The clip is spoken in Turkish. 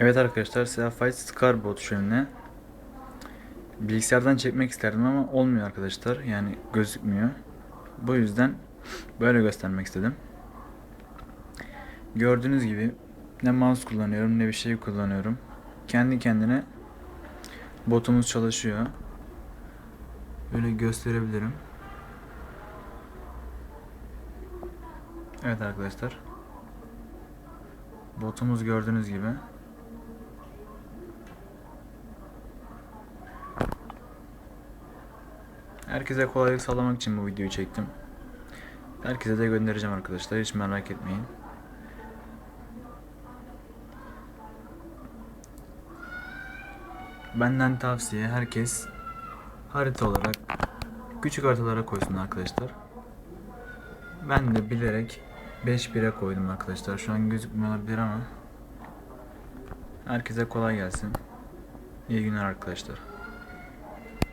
Evet arkadaşlar Seraphite Scarbot şöyle. Bilgisayardan çekmek isterdim ama olmuyor arkadaşlar. Yani gözükmüyor. Bu yüzden böyle göstermek istedim. Gördüğünüz gibi ne mouse kullanıyorum ne bir şey kullanıyorum. Kendi kendine botumuz çalışıyor. Böyle gösterebilirim. Evet arkadaşlar. Botumuz gördüğünüz gibi. Herkese kolaylık sağlamak için bu videoyu çektim. Herkese de göndereceğim arkadaşlar. Hiç merak etmeyin. Benden tavsiye herkes harita olarak küçük haritalara koysun arkadaşlar. Ben de bilerek 5 1'e koydum arkadaşlar. Şu an gözükmüyor ama herkese kolay gelsin. İyi günler arkadaşlar.